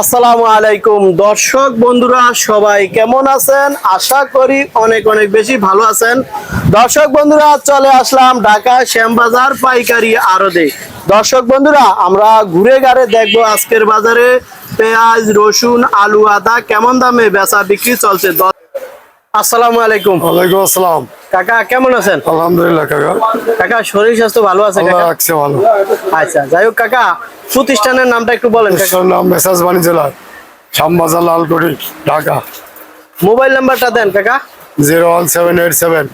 আসসালামু আলাইকুম। দর্শক বন্ধুরা, সবাই কেমন আছেন? আশা করি অনেক অনেক বেশি ভালো আছেন। দর্শক বন্ধুরা, চলে আসলাম ঢাকা শ্যামবাজার পাইকারি আরদে দর্শক বন্ধুরা, আমরা ঘুরে গাড়ে দেখব আজকের বাজারে পেঁয়াজ, রসুন, আলু, আদা কেমন দামে বেচা বিক্রি চলছে। আসসালামু আলাইকুম। ওয়ালাইকুম আসসালাম। কাকা কেমন আছেন? আলহামদুলিল্লাহ কাকা। কাকা শরীর স্বাস্থ্য ভালো আছে কাকা? রাখছে ভালো। আচ্ছা যাই হোক কাকা প্রতিষ্ঠানের নামটা একটু বলেন কাকা। নাম মেসাজ বাণী জেলা শ্যামবাজার লালকুড়ি ঢাকা। মোবাইল নাম্বারটা দেন কাকা। Zero one seven eight seven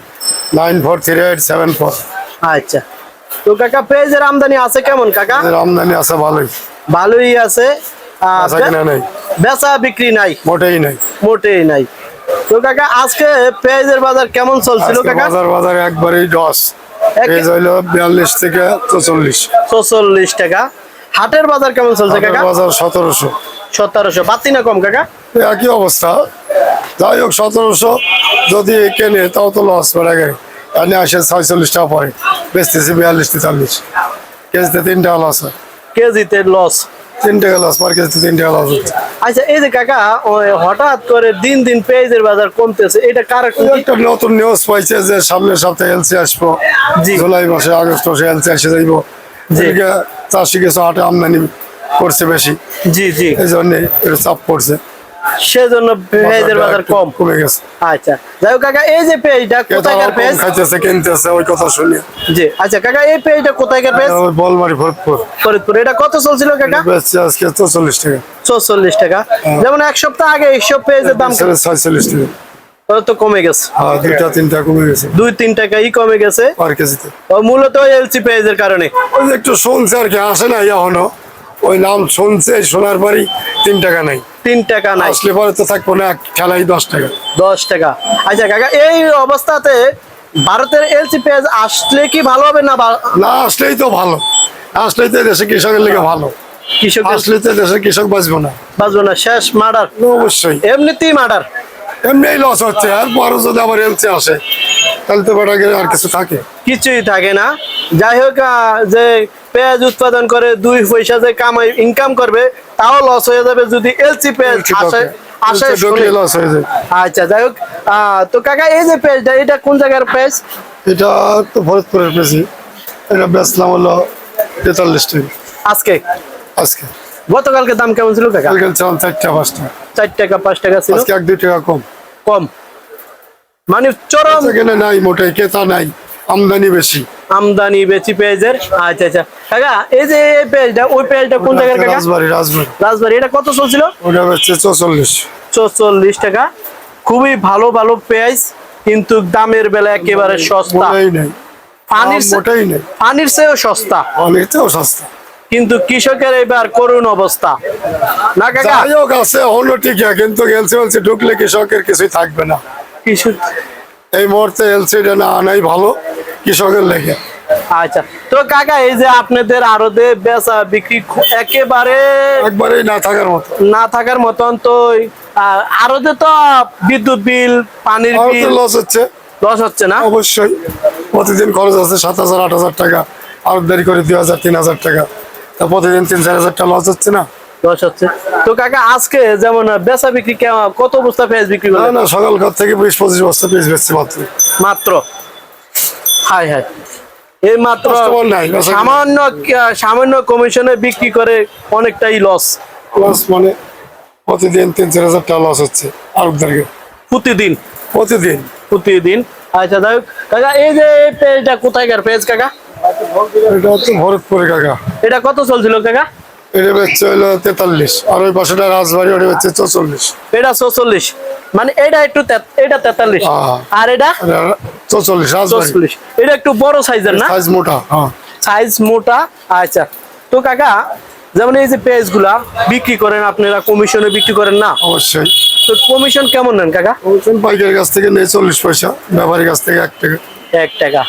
nine four three eight seven four. আচ্ছা। তো কাকা পেঁয়াজের আমদানি আছে কেমন কাকা? আমদানি আছে ভালোই। ভালোই আছে। আছে বেচা বিক্রি নাই? মোটেই নাই। মোটেই নাই। তো কাকা আজকে পেঁয়াজের বাজার কেমন চলছিল কাকা? বাজার বাজার একবারেই দশ। পেঁয়াজ হইল বিয়াল্লিশ থেকে চৌচল্লিশ। ছচল্লিশ টাকা। হাটের বাজার কেমন চলছে কাকা? বাজার সতেরোশো। সতেরোশো। বাতি না কম কাকা? একই অবস্থা। যাই হোক সতেরোশো যদি কেনে তাও তো লস বেড়ে গেলে। এনে আসে ছয়চল্লিশ টাকা পরে। বেচতেছি বিয়াল্লিশ তেতাল্লিশ। কেজিতে তিন টাকা লস হয়। কেজিতে লস তিন গ্লাস লস তিনটে কেজিতে তিন টাকা লস হচ্ছে। আচ্ছা এই যে কাকা হঠাৎ করে দিন দিন পেঁয়াজের বাজার কমতেছে এটা কার এই একটা নতুন নিউজ পাইছে যে সামনের সপ্তাহে এলসি আসব। জুলাই মাসে আগস্ট মাসে এলসি এসে যাইবো। চাষি কিছু হাটে আমদানি করছে বেশি। জি জি। এই জন্য এটা চাপ পড়ছে। সেজন্য পেঁয়াজের বাজার কম। কমে গেছে। আচ্ছা যাই হোক কাকা এই যে পেঁয়াজটা কম পেঁয়াজ? খাইতেছে কিনতেছে ওই কথা শুনে। জি আচ্ছা কাকা এই পেঁয়াজটা কোথাকার পেঁয়াজ? বলমারি ফরিদপুর। ফরিদপুর। এটা কত চলছিল কাকা? বেচছে আজকে তো চল্লিশ টাকা। চৌচল্লিশ টাকা। যেমন এক সপ্তাহ আগে এইসব পেঁয়াজের দাম ছয়চল্লিশ টাকা। ওটা তো কমে গেছে। হ্যাঁ দুইটা তিনটা কমে গেছে। দুই তিন টাকাই কমে গেছে। কেজিতে। মূলত এলসি পেঁয়াজের কারণে। একটু শুনছে আর কি আসে না এখনও। ওই নাম শুনছে শোনার পরই তিন টাকা নাই। তিন টাকা নাই। আসলে পরে তো থাকব না খেলাই দশ টাকা। দশ টাকা। আচ্ছা কাকা এই অবস্থাতে ভারতের এলসি পেঁয়াজ আসলে কি ভালো হবে না না আসলেই তো ভালো। আসলেই তো দেশে কৃষকের লেগে ভালো। কৃষক আসলে তো দেশে কৃষক বাঁচবো না। বাঁচবো না শেষ মার্ডার। অবশ্যই। এমনিতেই মার্ডার। এমনি লস হচ্ছে আর পরে যদি আবার এলসি আসে তাহলে তো বেটা গেলে আর কিছু থাকে। কিছুই থাকে না। যাই হোক যে পেঁয়াজ উৎপাদন করে দুই পয়সা যে কামাই ইনকাম করবে তাও লস হয়ে যাবে যদি এলসি পেঁয়াজ আসে আসে ঢুকলে শুনে। লস যায়। আচ্ছা যাই হোক তো কাকা এই যে পেঁয়াজটা এটা কোন জায়গার পেঁয়াজ? এটা তো এটা বেচলাম হলো তেতাল্লিশ টাকা। আজকে? আজকে। গতকালকে দাম কেমন ছিল কাকা? ছিলাম চারটা পাঁচটা। চার টাকা পাঁচ টাকা ছিল। আজকে এক দুই টাকা কম। কম। মানে চরম এখানে নাই মোটাই ক্রেতা নাই আমদানি বেশি। আমদানি বেশি পেঁয়াজের। আচ্ছা আচ্ছা। কাকা এই যে এই পেঁয়াজটা ওই পেঁয়াজটা কোন জায়গার কাকা? রাজবাড়ি রাজবাড়ি। রাজবাড়ি। এটা কত চলছিল? ওটা হচ্ছে চৌচল্লিশ। চল্লিশ টাকা। খুবই ভালো ভালো পেঁয়াজ কিন্তু দামের বেলা একেবারে সস্তা। পানির মোটেই নেই। পানির চেয়েও সস্তা। অনেকটাও সস্তা। কিন্তু কৃষকের এবার করুণ অবস্থা। না কাকা? আছে হলো ঠিক আছে কিন্তু এলসি এলসি ঢুকলে কৃষকের কিছুই থাকবে না। কৃষক এই মুহূর্তে এলসিটা না আনাই ভালো কৃষকের লেগে। আচ্ছা তো কাকা এই যে আপনাদের আরতে বেচা বিক্রি একেবারে একবারেই না থাকার মতো। না থাকার মতন তো আরতে তো বিদ্যুৎ বিল পানির বিল লস হচ্ছে। লস হচ্ছে না? অবশ্যই। প্রতিদিন খরচ আছে সাত হাজার আট হাজার টাকা। আর দেরি করে দুই হাজার তিন হাজার টাকা। তা প্রতিদিন তিন চার হাজার টাকা লস হচ্ছে না? লস হচ্ছে। তো কাকা আজকে যেমন বেচা বিক্রি কত বস্তা পেঁয়াজ বিক্রি না করলেন থেকে বিশ পঁচিশ বস্তা বেচছে মাত্র। মাত্র? হাই হাই এই মাত্র। সামান্য সামান্য কমিশনে বিক্রি করে অনেকটাই লস লস মানে প্রতিদিন তিন চার হাজার টাকা লস হচ্ছে প্রতিদিন? প্রতিদিন। প্রতিদিন? আচ্ছা যাই হোক। কাকা এই যে পেঁয়াজটা কোথায়কার পেঁয়াজ কাকা? এটা হচ্ছে ভরতপুরে কাকা। এটা কত চলছিল কাকা? এটা হচ্ছে হলো তেতাল্লিশ। আর ওই পাশেটা রাজবাড়ি ওটা হচ্ছে চৌচল্লিশ। এটা চৌচল্লিশ। মানে এটা একটু এটা তেতাল্লিশ। আর এটা? চৌচল্লিশ চৌচল্লিশ। এটা একটু বড় সাইজের না? সাইজ মোটা হ্যাঁ। সাইজ মোটা আচ্ছা। তো কাকা যেমন এই যে পেঁয়াজগুলা বিক্রি করেন আপনারা কমিশনে বিক্রি করেন না? অবশ্যই। তো কমিশন কেমন নেন কাকা? ওজন পাইকারের কাছ থেকে নেই চল্লিশ পয়সা। ব্যাপারীর কাছ থেকে এক টাকা। এক টাকা।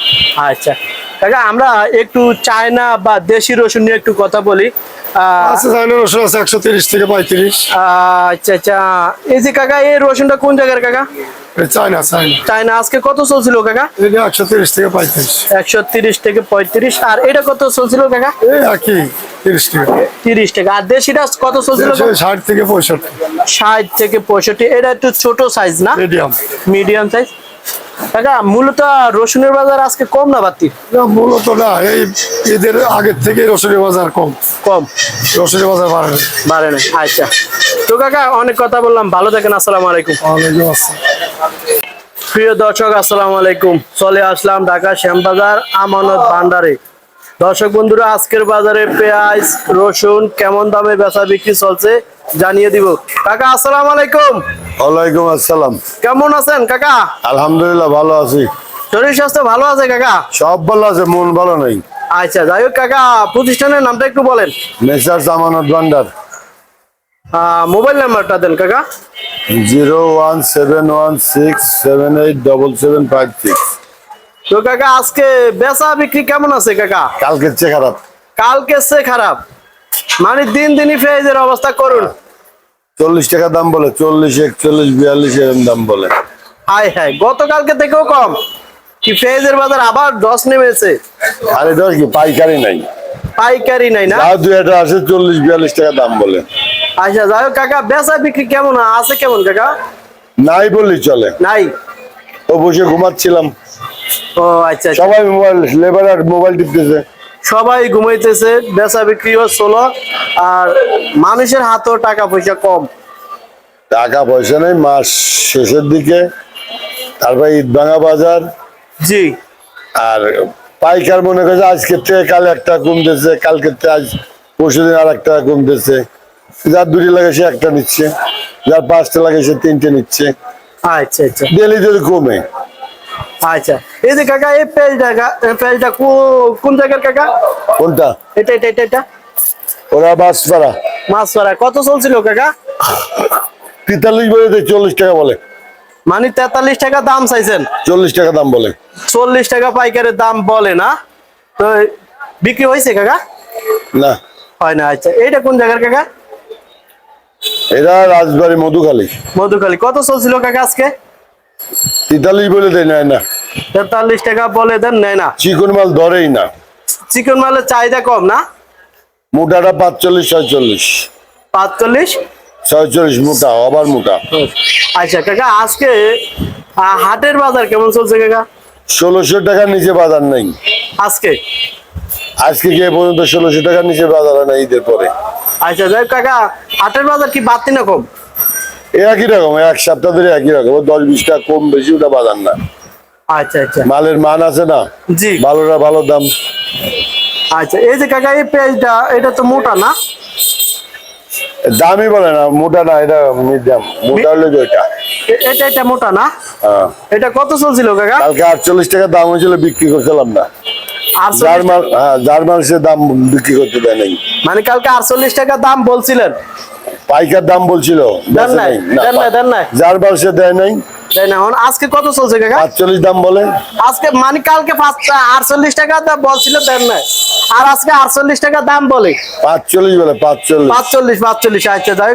আচ্ছা। কাকা আমরা একটু চায়না বা দেশি রসুন নিয়ে একটু কথা বলি। একশো তিরিশ থেকে পঁয়ত্রিশ। আচ্ছা আচ্ছা। এই যে কাকা এই রসুনটা কোন জায়গার কাকা? চায়না আজকে কত চলছিল কাকা? এটা একশো তিরিশ থেকে পঁয়ত্রিশ। একশো তিরিশ থেকে পঁয়ত্রিশ। আর এটা কত চলছিল কাকা? একই তিরিশ টাকা তিরিশ টাকা। আর দেশিটা কত চলছিল ষাট থেকে পঁয়ষট্টি। ষাট থেকে পঁয়ষট্টি। এটা একটু ছোট সাইজ না? মিডিয়াম মিডিয়াম সাইজ কাকা মূলত রসুনের বাজার আজকে কম না বাড়তি? না মূলত না এই ঈদের আগের থেকে রসুনের বাজার কম। কম? রসুনের বাজার বাড়ে না বাড়ে না আচ্ছা। তো কাকা অনেক কথা বললাম ভালো থাকেন আসসালামু আলাইকুম। ওয়ালাইকুম আসসালাম। প্রিয় দর্শক আসসালামু আলাইকুম। চলে আসলাম ঢাকা শ্যামবাজার আমানত ভান্ডারে। দর্শক বন্ধুরা আজকের বাজারে পেঁয়াজ রসুন কেমন দামে বেচা বিক্রি চলছে জানিয়ে দিব। কাকা আসসালামু আলাইকুম। ওয়ালাইকুম আসসালাম। কেমন আছেন কাকা? আলহামদুলিল্লাহ ভালো আছি। শরীর স্বাস্থ্য ভালো আছে কাকা? সব ভালো আছে মন ভালো নেই। আচ্ছা যাই হোক কাকা প্রতিষ্ঠানের নামটা একটু বলেন। মেসার্স আমানত ভান্ডার। মোবাইল নাম্বারটা দেন কাকা। Zero one seven one six seven eight double seven five six. তো কাকা আজকে বেচা বিক্রি কেমন আছে কাকা? কালকের চেয়ে খারাপ। কালকে সে খারাপ? মানে দিন দিনই পেঁয়াজের অবস্থা করুন। চল্লিশ টাকা দাম বলে চল্লিশ একচল্লিশ বিয়াল্লিশ এরকম দাম বলে। হাই হাই গতকালকে থেকেও কম। কি পেঁয়াজের বাজার আবার দশ নেমেছে? আরে দশ কি পাইকারি নাই। পাইকারি নাই না? যা দু একটা আছে চল্লিশ বিয়াল্লিশ টাকা দাম বলে। আচ্ছা যাই হোক কাকা বেচা বিক্রি কেমন আছে কেমন কাকা? নাই বললি চলে। নাই? ও বসে ঘুমাচ্ছিলাম। ও আচ্ছা আচ্ছা। সবাই মোবাইল লেবার আর মোবাইল টিপতেছে। সবাই ঘুমাইতেছে বেচা বিক্রিও চলো আর মানুষের হাতেও টাকা পয়সা কম। টাকা পয়সা নেই মাস শেষের দিকে। তারপর ঈদ ভাঙা বাজার। জি। আর পাইকার মনে করছে আজকের থেকে কাল একটা কমতেছে কালকের থেকে আজ পরশু দিন আর একটা কমতেছে। যার দুটি লাগে সে একটা নিচ্ছে যার পাঁচটা লাগে সে তিনটে নিচ্ছে। আচ্ছা আচ্ছা। ডেলি যদি কমে। আচ্ছা। এই যে কাকা এই পেজটা পেজটা কোন জায়গার কাকা? কোনটা? এটা এটা এটা এটা। ওরা বাস পাড়া মাছ ধরা কত চলছিল কাকা? তেতাল্লিশ বলে চল্লিশ টাকা বলে। মানে তেতাল্লিশ টাকা দাম চাইছেন? চল্লিশ টাকা দাম বলে। চল্লিশ টাকা পাইকারের দাম বলে না? তো বিক্রি হয়েছে কাকা? না। হয় না আচ্ছা। এইটা কোন জায়গার কাকা? এরা রাজবাড়ি মধুখালী। মধুখালী। কত চলছিল কাকা আজকে? তেতাল্লিশ বলে দেয় নেয় না। তেতাল্লিশ টাকা বলে দেন নেয় না। চিকন মাল ধরেই না। চিকন মালের চাহিদা কম না? মোটাটা পাঁচচল্লিশ ছয়চল্লিশ। পাঁচচল্লিশ? ছয়চল্লিশ মোটা আবার মোটা। আচ্ছা কাকা আজকে হাটের বাজার কেমন চলছে কাকা? ষোলোশো টাকার নিচে বাজার নেই। আজকে? আজকে গিয়ে পর্যন্ত ষোলোশো টাকার নিচে বাজার হয় না ঈদের পরে। আচ্ছা যাই কাকা হাটের বাজার কি বাড়তি না কম? একই রকম এক সপ্তাহ ধরে একই রকম দশ বিশ টাকা কম বেশি ওটা বাজার না। আচ্ছা আচ্ছা। মালের মান আছে না জি। ভালোটা ভালো দাম। আচ্ছা এই যে কাকা এই পেঁয়াজটা এটা তো মোটা না? দামই বলে না মোটা না এটা মিডিয়াম মোটা হলে ওইটা এটা। এটা মোটা না? হ্যাঁ। এটা কত চলছিল কাকা? কালকে আটচল্লিশ টাকা দাম হয়েছিল বিক্রি করছিলাম না। মাল হ্যাঁ যার মাল সে দাম বিক্রি করতে দেয় নাই। মানে কালকে আটচল্লিশ টাকা দাম বলছিলেন? পাইকার দাম বলছিল। দেন নাই নাই। দেন নাই দেন নাই। যার মাল সে দেয় নাই। তাই না এখন আজকে কত চলছে কাকা? আটচল্লিশ দাম বলে। আজকে মানে কালকে আটচল্লিশ টাকা বলছিল দেন নাই। আর আজকে আটচল্লিশ টাকা দাম বলে। পাঁচচল্লিশ বলে পাঁচচল্লিশ। পাঁচচল্লিশ পাঁচচল্লিশ আচ্ছা যাই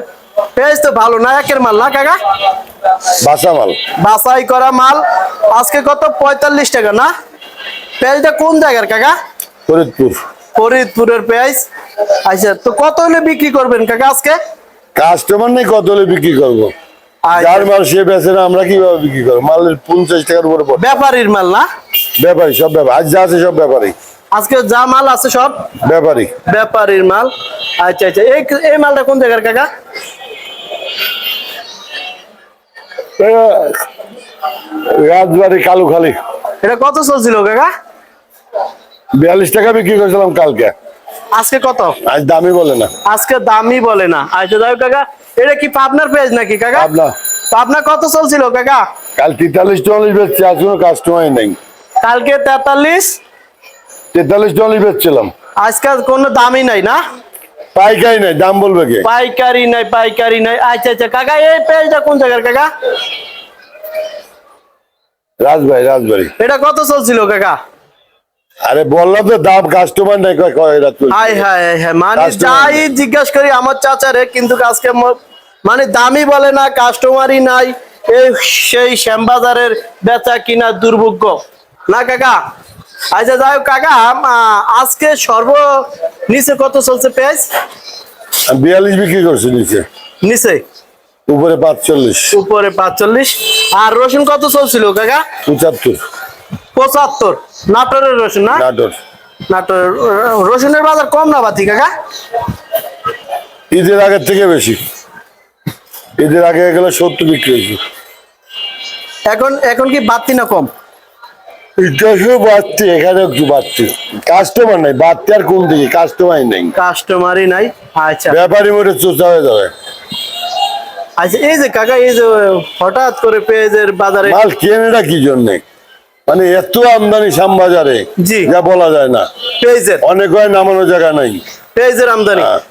তো ভালো না একের মাল না কাকা? বাসা মাল। বাছাই করা মাল। আজকে কত? পঁয়তাল্লিশ টাকা না? পেঁয়াজটা কোন জায়গার কাকা? ফরিদপুর। ফরিদপুরের পেঁয়াজ। আচ্ছা তো কত হলে বিক্রি করবেন কাকা আজকে? কাস্টমার নেই কত হলে বিক্রি করব? আচ্ছা, যার মাল সে বেচে না আমরা কীভাবে বিক্রি করব? মালের পঞ্চাশ টাকার উপরে ব্যাপারীর মাল না? ব্যাপারী সব ব্যাপার। আজ যা আছে সব ব্যাপারী। আজকে যা মাল আছে সব? ব্যাপারী। ব্যাপারীর মাল। আচ্ছা আচ্ছা। এই এই মালটা কোন জায়গার কাকা? রাজবাড়ি কালু খালি এটা কত চলছিল কাকা? বিয়াল্লিশ টাকা বিক্রি করেছিলাম কালকে। আজকে কত? আজ দামি বলে না। আজকে দামই বলে না। আচ্ছা যাই হোক কাকা এটা কি পাবনার পেজ নাকি কাকা? আপনার পাবনা কত চলছিল কাকা? কাল তেতাল্লিশ চল্লিশ বেচছে আজ কোনো কাস্টমারই নেই। কালকে তেতাল্লিশ? তেতাল্লিশ চল্লিশ বেচছিলাম। আজকে কোনো দামই নাই না? পাইকারি নেই দাম বলবে কে? পাইকারি নাই পাইকারি নাই। আচ্ছা আচ্ছা কাকা এই পেঁয়াজটা কোন জায়গার কাকা? রাজবাড়ি রাজবাড়ি। এটা কত চলছিল কাকা? আরে বললাম তো দাম কাস্টমার নাই। হাই হাই হাই হাই মানে যাই। জিজ্ঞাসা করি আমার চাচারে কিন্তু আজকে মানে দামই বলে না কাস্টমারই নাই এই সেই শ্যামবাজারের বেচা কিনা দুর্ভোগ্য। না কাকা? আচ্ছা যাই কাকা আজকে সর্ব নিচে কত চলছে পেঁয়াজ? বিয়াল্লিশ বিক্রি করছি নিচে। নিচে? উপরে পাঁচচল্লিশ। উপরে পাঁচচল্লিশ। আর রসুন কত চলছিল কাকা? পঁচাত্তর। পঁচাত্তর। নাটোরের রসুন না? নাটোর। নাটোরের রসুনের বাজার কম না বাতি কাকা? ঈদের আগের থেকে বেশি। ঈদের আগে গেলে সত্তর বিক্রি হয়েছে। এখন এখন কি বাড়তি না কম? বাড়তি এখানে একটু বাড়তি কাস্টমার নাই বাড়তি আর কোন দিকে কাস্টমার নেই। কাস্টমারই নাই? আচ্ছা। ব্যাপারী মোটে হয়ে যাবে। আচ্ছা এই যে কাকা এই যে হঠাৎ করে পেঁয়াজের বাজারে মাল কেনেটা কি জন্যে? মানে এত আমদানি শ্যামবাজারে জি। যা বলা যায় না। পেঁয়াজের। অনেক হয় নামানো জায়গা নাই। পেঁয়াজের আমদানি। হ্যাঁ।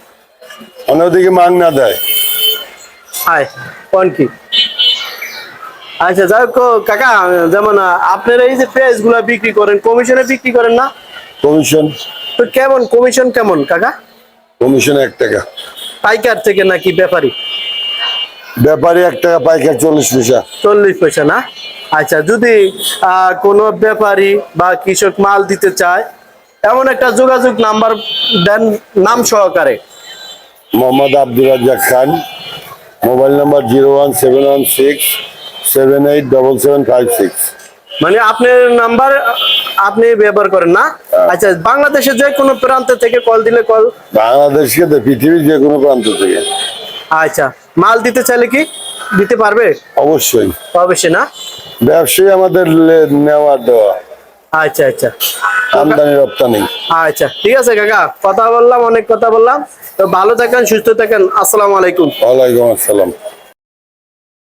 অনেক দিকে মাং না দেয় কোন কি? আচ্ছা যাই কাকা যেমন আপনারা এই যে পেঁয়াজগুলা বিক্রি করেন কমিশনে বিক্রি করেন না? কমিশন। তো কেমন কমিশন কেমন কাকা? কমিশন এক টাকা। পাইকার থেকে নাকি ব্যাপারী? ব্যাপারী এক টাকা পাইকার চল্লিশ পয়সা। চল্লিশ পয়সা না? আচ্ছা যদি কোনো ব্যাপারী বা কৃষক মাল দিতে চায় এমন একটা যোগাযোগ নাম্বার দেন নাম সহকারে। Mohammad Abdul Razzaq Khan mobile number zero one seven one six seven eight double seven five six. মানে আপনার নাম্বার আপনি ব্যবহার করেন না? আচ্ছা বাংলাদেশের যে কোনো প্রান্ত থেকে কল দিলে কল? বাংলাদেশকে তো পৃথিবীর যে কোনো প্রান্ত থেকে। আচ্ছা মাল দিতে চাইলে কি দিতে পারবে? অবশ্যই। অবশ্যই না। ব্যবসায়ী আমাদের নেওয়ার দেওয়া। আচ্ছা আচ্ছা। আমদানি রপ্তানি। আচ্ছা ঠিক আছে কাকা কথা বললাম অনেক কথা বললাম। তো ভালো থাকেন সুস্থ থাকেন আসসালামু আলাইকুম। ওয়ালাইকুম আসসালাম।